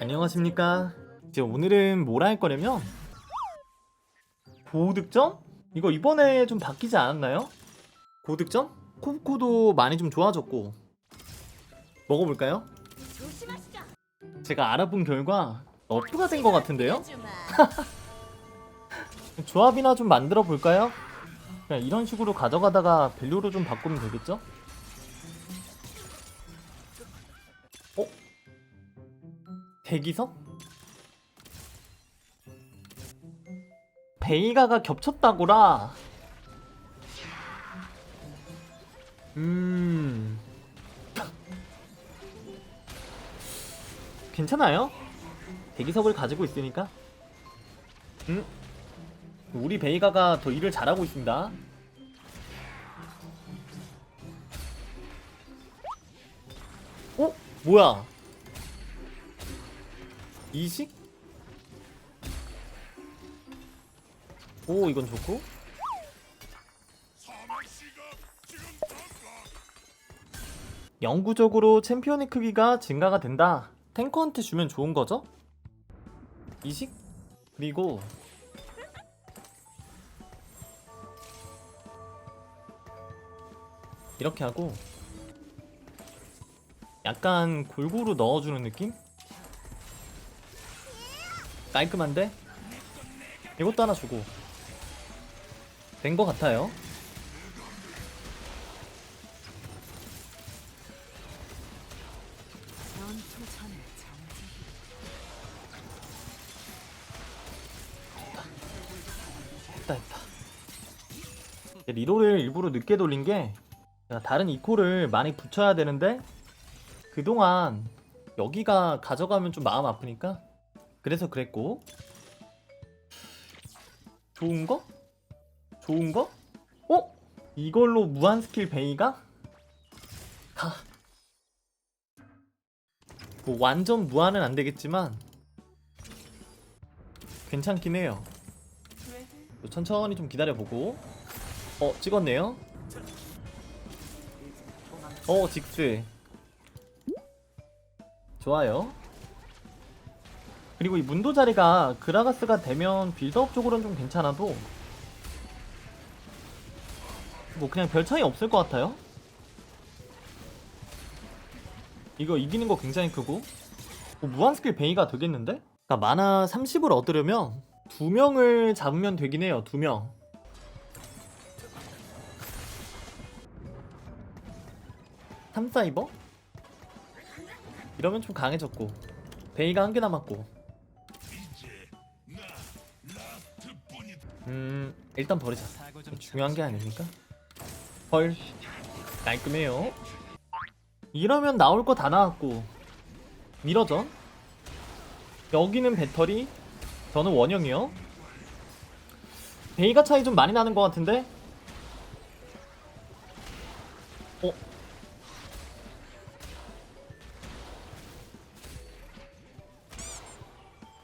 안녕하십니까. 이제 오늘은 뭘 할 거냐면 고득점? 이거 이번에 좀 바뀌지 않았나요? 고득점? 코코도 많이 좀 좋아졌고 먹어볼까요? 제가 알아본 결과 너프가 된 것 같은데요? 조합이나 좀 만들어 볼까요? 그냥 이런 식으로 가져가다가 밸류로 좀 바꾸면 되겠죠? 대기석? 베이가가 겹쳤다고라. 음. 괜찮아요? 대기석을 가지고 있으니까. 음. 우리 베이가가 더 일을 잘하고 있습니다. 어? 뭐야? 이식? 오, 이건 좋고. 영구적으로 챔피언의 크기가 증가가 된다. 탱커한테 주면 좋은 거죠? 이식? 그리고 이렇게 하고 약간 골고루 넣어주는 느낌? 깔끔한데? 이것도 하나 주고 된 것 같아요. 했다 했다 리로를 일부러 늦게 돌린 게 다른 이코를 많이 붙여야 되는데 그동안 여기가 가져가면 좀 마음 아프니까 그래서 그랬고 좋은 거? 좋은 거? 어? 이걸로 무한 스킬 베이가? 가. 뭐 완전 무한은 안 되겠지만 괜찮긴 해요. 천천히 좀 기다려보고 어 찍었네요 어 직스 좋아요 그리고 이 문도 자리가 그라가스가 되면 빌드업 쪽으로는 좀 괜찮아도 뭐 그냥 별 차이 없을 것 같아요 이거 이기는 거 굉장히 크고 뭐 무한 스킬 베이가 되겠는데? 그러니까 마나 30을 얻으려면 두 명을 잡으면 되긴 해요. 두 명. 탐사이버? 이러면 좀 강해졌고 베이가 한 개 남았고 음 일단 버리자 중요한 게 아니니까 헐 깔끔해요 이러면 나올 거 다 나왔고 미러전 여기는 배터리 저는 원형이요. 베이가 차이 좀 많이 나는 것 같은데? 어?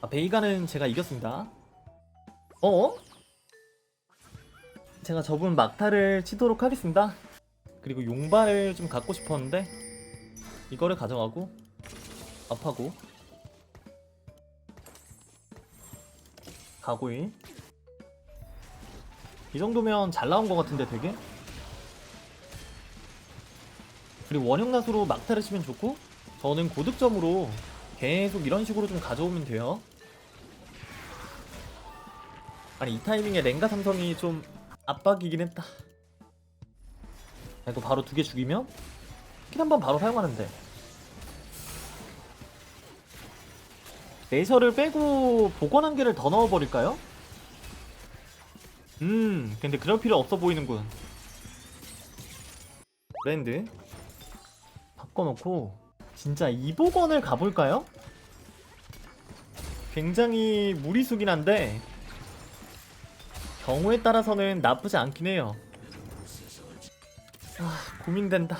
아, 베이가는 제가 이겼습니다. 어? 제가 저분 막타를 치도록 하겠습니다. 그리고 용발을 좀 갖고 싶었는데 이거를 가져가고 업하고 가고이. 이 정도면 잘 나온 것 같은데 되게? 그리고 원형 나수로 막타를 치면 좋고 저는 고득점으로 계속 이런 식으로 좀 가져오면 돼요. 아니 이 타이밍에 랭가 삼성이 좀 압박이긴 했다 야, 이거 바로 두 개 죽이면 킬한 번 바로 사용하는데 내셔를 빼고 복원 한 개를 더 넣어버릴까요? 음, 근데 그럴 필요 없어 보이는군. 브랜드 바꿔놓고 진짜 이복원을 가볼까요? 굉장히 무리수긴 한데 경우에 따라서는 나쁘지 않긴 해요. 아, 고민된다.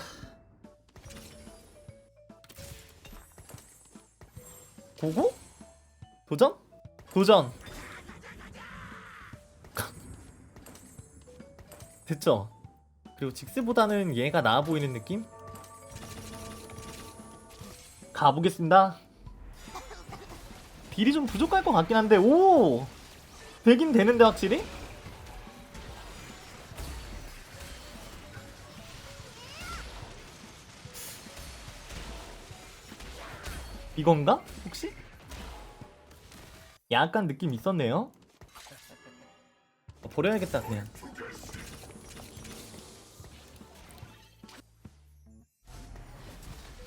고고? 도전? 도전. 됐죠? 그리고 직스보다는 얘가 나아 보이는 느낌? 가보겠습니다. 딜이 좀 부족할 것 같긴 한데 오 되긴 되는데 확실히 이건가? 혹시? 약간 느낌 있었네요. 어, 버려야겠다 그냥.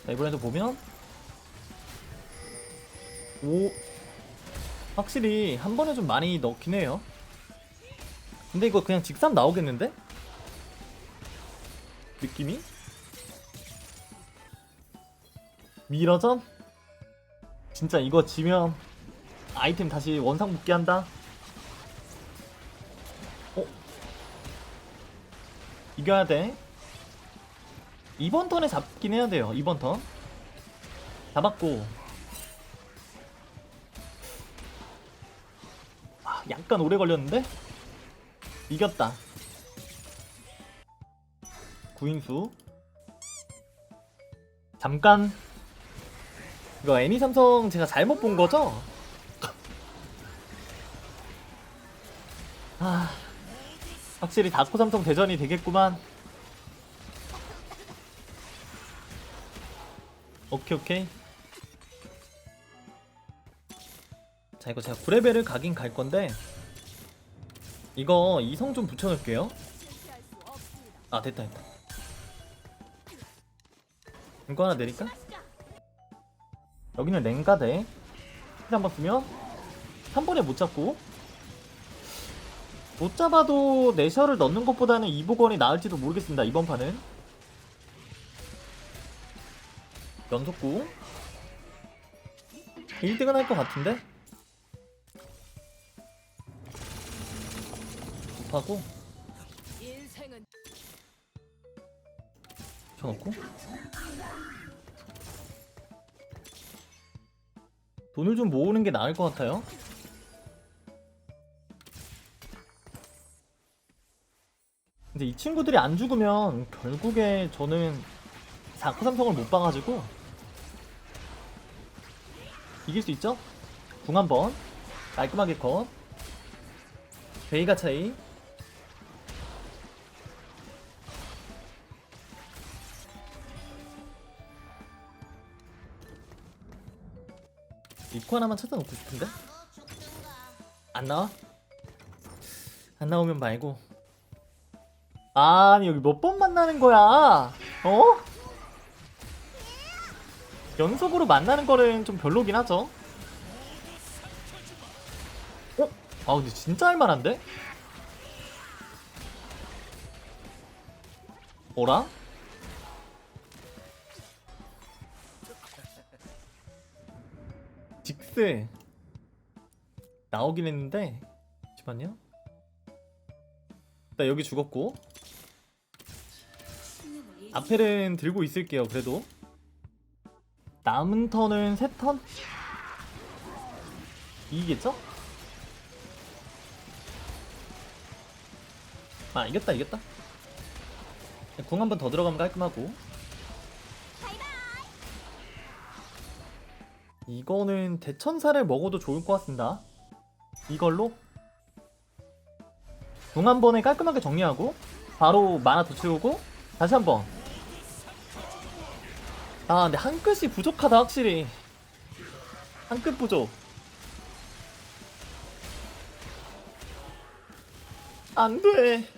자 이번에도 보면. 오. 확실히 한 번에 좀 많이 넣긴 해요. 근데 이거 그냥 직삼 나오겠는데? 느낌이? 미러전? 진짜 이거 지면 아이템 다시 원상 복귀한다? 어? 이겨야 돼? 이번 턴에 잡긴 해야 돼요 이번 턴. 잡았고. 아, 약간 오래 걸렸는데? 이겼다. 구인수. 잠깐 이거 애니 삼성 제가 잘못 본 거죠? 아 확실히 다코 삼성 대전이 되겠구만 오케이 오케이 자 이거 제가 9레벨을 가긴 갈 건데 이거 이성 좀 붙여놓을게요. 아 됐다 됐다 이거 하나 내릴까? 여기는 랭가대. 힐 한번 쓰면 한 번에 못 잡고. 못 잡아도 내셔를 넣는 것보다는 이보건이 나을지도 모르겠습니다 이번 판은. 연속구 1등은 할 것 같은데? 하고. 쳐놓고 돈을 좀 모으는 게 나을 것 같아요. 근데 이 친구들이 안 죽으면 결국에 저는 4코 삼성을 못 봐가지고 이길 수 있죠? 궁 한번 깔끔하게 컷 베이가 차이 입구 하나만 찾아놓고 싶은데? 안 나와? 안 나오면 말고 아니 여기 몇 번 만나는 거야 어? 연속으로 만나는 거는 좀 별로긴 하죠 어? 아 근데 진짜 할만한데? 뭐라? 직스 나오긴 했는데 잠시만요. 나 여기 죽었고. 앞에는 들고 있을게요 그래도. 남은 턴은 세 턴? 이기겠죠? 아 이겼다 이겼다. 궁 한 번 더 들어가면 깔끔하고 이거는 대천사를 먹어도 좋을 것 같습니다. 이걸로 궁한 번에 깔끔하게 정리하고 바로 만화 더 채우고 다시 한 번. 아 근데 한 끗이 부족하다 확실히 한 끗 부족. 안 돼.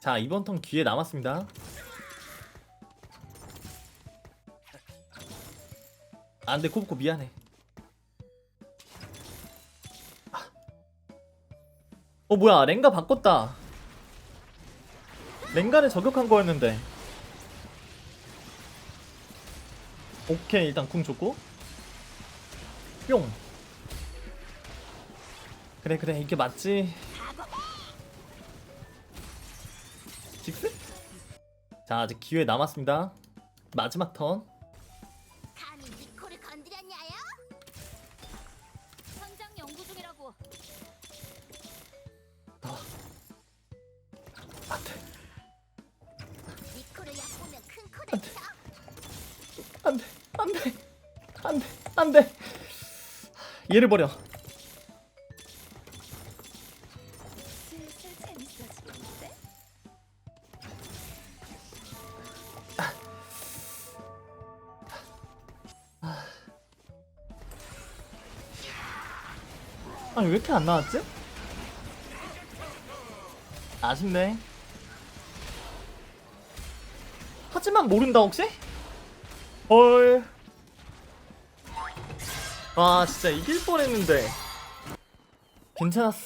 자 이번 턴 기회 남았습니다. 안돼 코브코 미안해. 아. 어 뭐야 랭가 바꿨다. 랭가를 저격한 거였는데. 오케이 일단 궁 좋고. 뿅. 그래 그래 이게 맞지. 직스? 자 아직 기회 남았습니다. 마지막 턴. 안돼 얘를 버려? 아니 왜 이렇게 안 나왔지? 아쉽네 하지만 모른다 혹시? 헐. 와 진짜 이길 뻔했는데. 괜찮았어